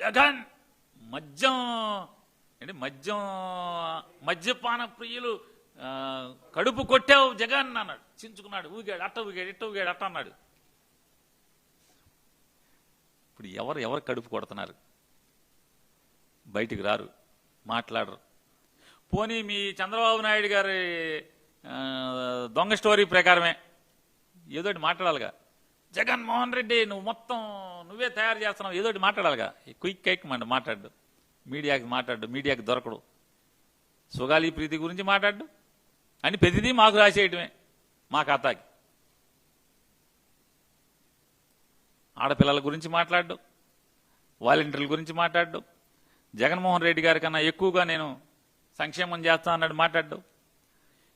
జగన్ మద్యం ఏంటి మద్యం మద్యపాన ప్రియులు కడుపు కొట్టావు జగన్ అన్నాడు. చించుకున్నాడు ఊగాడు అట్ట ఊగాడు ఇట్ట ఊగాడు అట్ట అన్నాడు. ఇప్పుడు ఎవరు ఎవరు కడుపు కొడుతున్నారు? బయటికి రారు మాట్లాడరు. పోనీ మీ చంద్రబాబు నాయుడు గారి దొంగ స్టోరీ ప్రకారమే ఏదోటి మాట్లాడాలిగా. జగన్మోహన్ రెడ్డి నువ్వు మొత్తం నువ్వే తయారు చేస్తున్నావు. ఏదో మాట్లాడాలిగా. ఈ క్విక్ కైక్ మండి మాట్లాడు. మీడియాకి మాట్లాడు. మీడియాకి దొరకడు. సుగాలి ప్రీతి గురించి మాట్లాడు. అని ప్రతిదీ మాకు రాసేయటమే. మా ఖాతాకి. ఆడపిల్లల గురించి మాట్లాడు. వాలంటీర్ల గురించి మాట్లాడు. జగన్మోహన్ రెడ్డి గారి కన్నా ఎక్కువగా నేను సంక్షేమం చేస్తా అన్నాడు మాట్లాడు.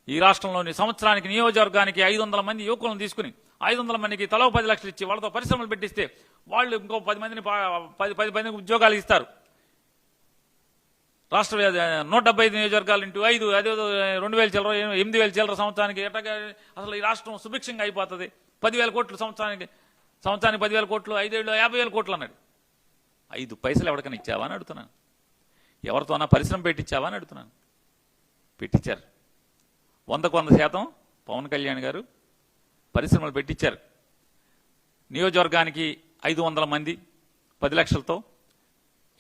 ఈ రాష్ట్రంలోని సంవత్సరానికి నియోజకవర్గానికి ఐదు వందల మంది యువకులను తీసుకుని ఐదు వందల మందికి తలో పది లక్షలు ఇచ్చి వాళ్ళతో పరిశ్రమలు పెట్టిస్తే వాళ్ళు ఇంకో పది మందిని పది పది మందికి ఉద్యోగాలు ఇస్తారు. రాష్ట్ర నూట డెబ్బై ఐదు నియోజకవర్గాలు ఇంటూ ఐదు అదే రెండు వేల చిల్లర ఎనిమిది వేల చిల్లర సంవత్సరానికి ఎట్టగా అసలు ఈ రాష్ట్రం సుభిక్షంగా అయిపోతుంది. పదివేల కోట్లు సంవత్సరానికి సంవత్సరానికి పదివేల కోట్లు ఐదేళ్ళు యాభై వేల కోట్లు అన్నాడు. ఐదు పైసలు ఎవరికైనా ఇచ్చావా అని అడుగుతున్నాను. ఎవరితోనా పరిశ్రమ పెట్టించావా అని అడుగుతున్నాను. పెట్టించారు వందకు వంద శాతం పవన్ కళ్యాణ్ గారు పరిశ్రమలు పెట్టించారు నియోజకవర్గానికి ఐదు వందల మంది పది లక్షలతో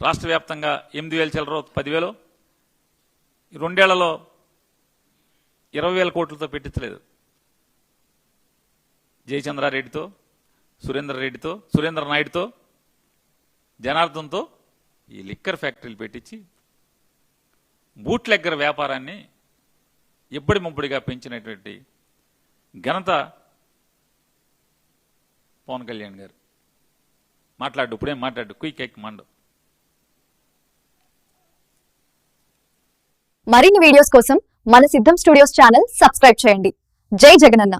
రాష్ట్ర వ్యాప్తంగా ఎనిమిది వేల చిల్లర పదివేలు రెండేళ్ళలో ఇరవై వేల కోట్లతో పెట్టించలేదు. జయచంద్రారెడ్డితో సురేందర్ రెడ్డితో సురేంద్ర నాయుడుతో జనార్దన్తో ఈ లిక్కర్ ఫ్యాక్టరీలు పెట్టించి బూట్లెగ్గర వ్యాపారాన్ని ఇబ్బడి ముబ్బడిగా పెంచినటువంటి ఘనత పవన్ కళ్యాణ్ గారు. మాట్లాడు ఇప్పుడేం మాట్లాడు? క్విక్ ఎక్ మండు. మరిన్ని వీడియోస్ కోసం మన సిద్ధం స్టూడియోస్ ఛానల్ సబ్స్క్రైబ్ చేయండి. జై జగనన్న.